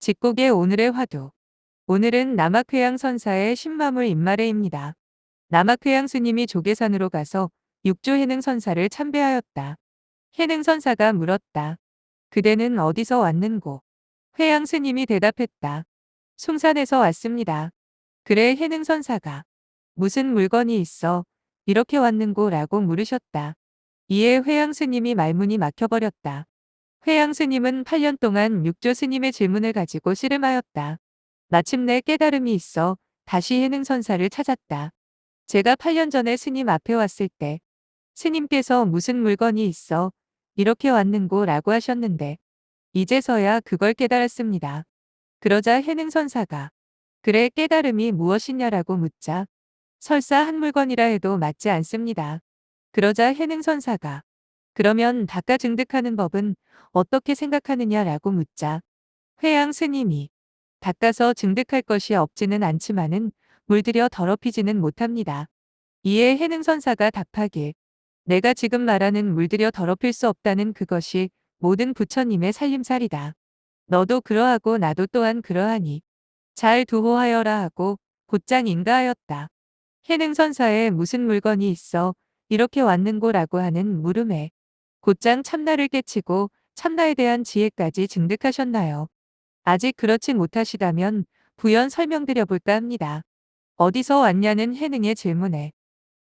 직곡의 오늘의 화두. 오늘은 남학회양 선사의 신마물 입마례입니다. 남학회양 스님이 조계산으로 가서 육조 해능 선사를 참배하였다. 해능 선사가 물었다. 그대는 어디서 왔는고? 회양 스님이 대답했다. 숭산에서 왔습니다. 그래 해능 선사가 무슨 물건이 있어 이렇게 왔는고 라고 물으셨다. 이에 회양 스님이 말문이 막혀버렸다. 회양 스님은 8년 동안 육조 스님의 질문을 가지고 씨름하였다. 마침내 깨달음이 있어 다시 해능 선사를 찾았다. 제가 8년 전에 스님 앞에 왔을 때 스님께서 무슨 물건이 있어 이렇게 왔는고 라고 하셨는데 이제서야 그걸 깨달았습니다. 그러자 해능 선사가 그래 깨달음이 무엇이냐라고 묻자 설사 한 물건이라 해도 맞지 않습니다. 그러자 해능 선사가 그러면 닦아 증득하는 법은 어떻게 생각하느냐라고 묻자 회양 스님이 닦아서 증득할 것이 없지는 않지만은 물들여 더럽히지는 못합니다. 이에 해능 선사가 답하길 내가 지금 말하는 물들여 더럽힐 수 없다는 그것이 모든 부처님의 살림살이다. 너도 그러하고 나도 또한 그러하니 잘 두호하여라 하고 곧장 인가하였다. 해능 선사에 무슨 물건이 있어 이렇게 왔는고라고 하는 물음에 곧장 참나를 깨치고 참나에 대한 지혜까지 증득하셨나요? 아직 그렇지 못하시다면 부연 설명드려 볼까 합니다. 어디서 왔냐는 해능의 질문에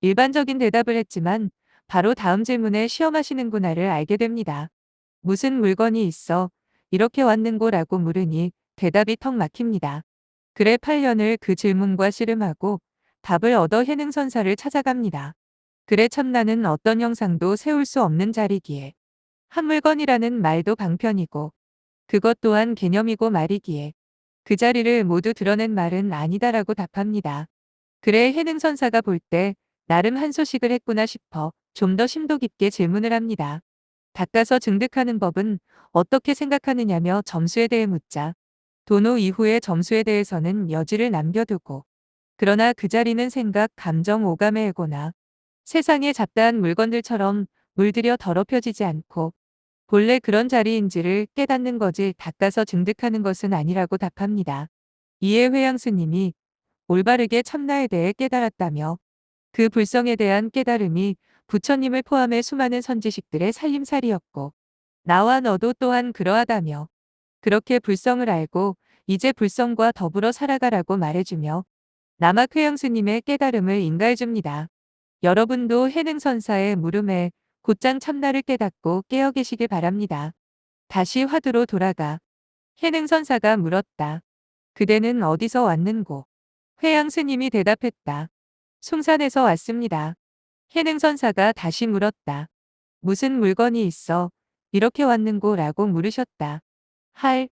일반적인 대답을 했지만 바로 다음 질문에 시험하시는구나를 알게 됩니다. 무슨 물건이 있어 이렇게 왔는고라고 물으니 대답이 턱 막힙니다. 그래 8년을 그 질문과 씨름하고 답을 얻어 해능 선사를 찾아갑니다. 그래 참나는 어떤 형상도 세울 수 없는 자리기에 한 물건이라는 말도 방편이고 그것 또한 개념이고 말이기에 그 자리를 모두 드러낸 말은 아니다라고 답합니다. 그래 해능 선사가 볼 때 나름 한 소식을 했구나 싶어 좀 더 심도 깊게 질문을 합니다. 닦아서 증득하는 법은 어떻게 생각하느냐며 점수에 대해 묻자 도노 이후의 점수에 대해서는 여지를 남겨두고 그러나 그 자리는 생각, 감정, 오감에 애고나 세상에 잡다한 물건들처럼 물들여 더럽혀지지 않고 본래 그런 자리인지를 깨닫는 거지 닦아서 증득하는 것은 아니라고 답합니다. 이에 회양스님이 올바르게 참나에 대해 깨달았다며 그 불성에 대한 깨달음이 부처님을 포함해 수많은 선지식들의 살림살이였고 나와 너도 또한 그러하다며 그렇게 불성을 알고 이제 불성과 더불어 살아가라고 말해주며 남학 회양스님의 깨달음을 인가해줍니다. 여러분도 해능선사의 물음에 곧장 참나를 깨닫고 깨어 계시길 바랍니다. 다시 화두로 돌아가 해능선사가 물었다. 그대는 어디서 왔는고? 회양 스님이 대답했다. 숭산에서 왔습니다. 해능선사가 다시 물었다. 무슨 물건이 있어 이렇게 왔는고 라고 물으셨다. 할